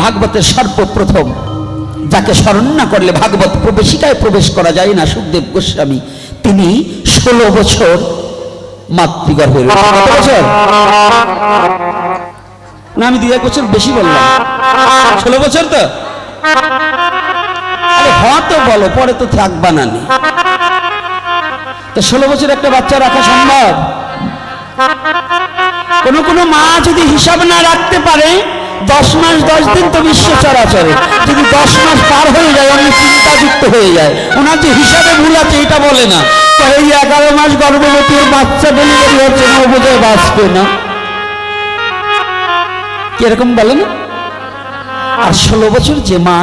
ভাগবতের সর্বপ্রথম, যাকে স্মরণ না করলে ভাগবত প্রবেশিকায় প্রবেশ করা যায় না, সুখদেব গোস্বামী, তিনি ষোলো বছর মাতৃগর্ভে বছর? না, আমি দু এক বছর বেশি বললাম। ষোলো বছর তো? আরে হ্যাঁ বলো, পরে তো থাকবা না। তো ষোলো বছর একটা বাচ্চা রাখা সম্ভব? কোন কোন মা যদি হিসাব না রাখতে পারে দশ মাস, দশ দিন তো বিশ্ব চরাচরে যদি দশ মাস পার হয়ে যায় অনেক চিন্তাযুক্ত হয়ে যায়। ওনার যে হিসাবে ভুল আছে, এটা বলে না। তো এই এগারো মাস গর্ভবতী বাচ্চা ডেলিভারি হচ্ছে না বোধহয় বাঁচবে না। কীরকম বলে না আর ষোলো বছর যে মা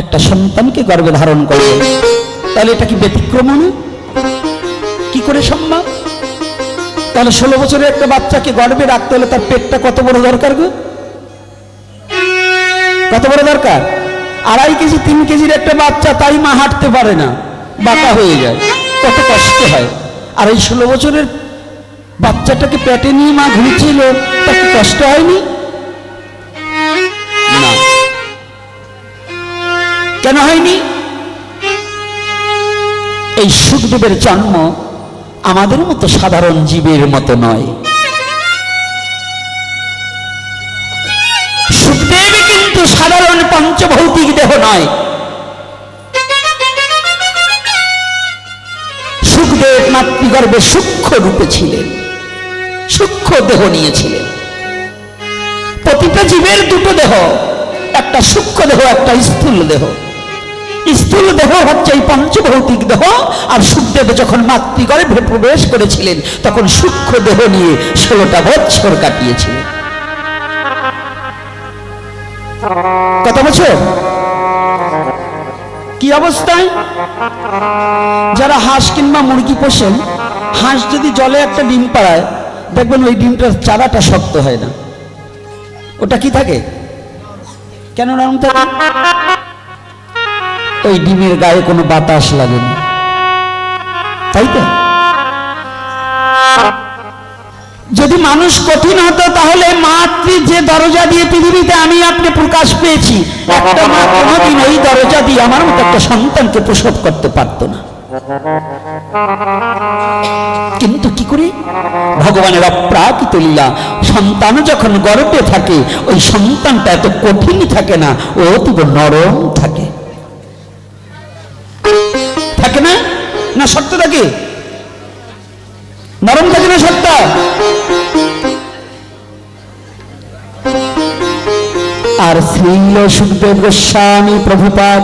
একটা সন্তানকে গর্ভে ধারণ করে, তাহলে এটা কি ব্যতিক্রম না? কি করে সম্ভব? তাহলে ষোলো বছরের একটা বাচ্চাকে গর্বে রাখতে হলে তার পেটটা কত বড় দরকার গো? কত বড় দরকার? আড়াই কেজি, তিন কেজির একটা বাচ্চা, তাই মা হাঁটতে পারে না। বাঁকা হয়ে যায়। কত কষ্ট হয়। আর এই ষোলো বছরের বাচ্চাটাকে পেটে নিয়ে মা ঘুরছিল তার কষ্ট হয়নি? না। কেন হয়নি? এই সুখদেবের জন্ম আমাদের মতো সাধারণ জীবের মতো নয়। সাধারণ পঞ্চভৌতিক দেহ নয়। সুখদেব মাতৃগর্ভে সূক্ষ্ম রূপে ছিলেন। সূক্ষ্ম দেহ নিয়েছিলেন। প্রতিটা জীবের দুটো দেহ, একটা সূক্ষ্ম দেহ একটা স্থূল দেহ। স্থূল দেহ হচ্ছে এই পঞ্চভৌতিক দেহ, আর সুখদেব যখন মাতৃগর্ভে প্রবেশ করেছিলেন, তখন সূক্ষ্ম দেহ নিয়ে ষোলোটা বৎসর কাটিয়েছিলেন। কত বছর কি অবস্থায়? যারা হাঁস কিংবা মুরগি পোষেন, হাঁস যদি জলে একটা ডিম পাড়ায়, দেখবেন ওই ডিমটার চারাটা শক্ত হয় না। ওটা কি থাকে? কেন নরম থাকে? ওই ডিমের গায়ে কোনো বাতাস লাগেনি তাই তো? যদি মানুষ কঠিন হতো, তাহলে মাতৃ যে দরজা দিয়ে পৃথিবীতে আমি আপনি প্রকাশ পেয়েছি, একটা মা কোনোদিন এই দরজা দিয়ে আমার মতো একটা সন্তানকে প্রসব করতে পারতো না। কিন্তু কি করে? ভগবানের অপ্রাকৃত লীলা। সন্তান যখন গর্বে থাকে, ওই সন্তানটা এত কঠিন থাকে না, ও অতীব নরম থাকে। থাকে না? না শক্ত থাকে? নরম থাকে আর শ্রীল সুখদেব গোস্বামী প্রভুপাত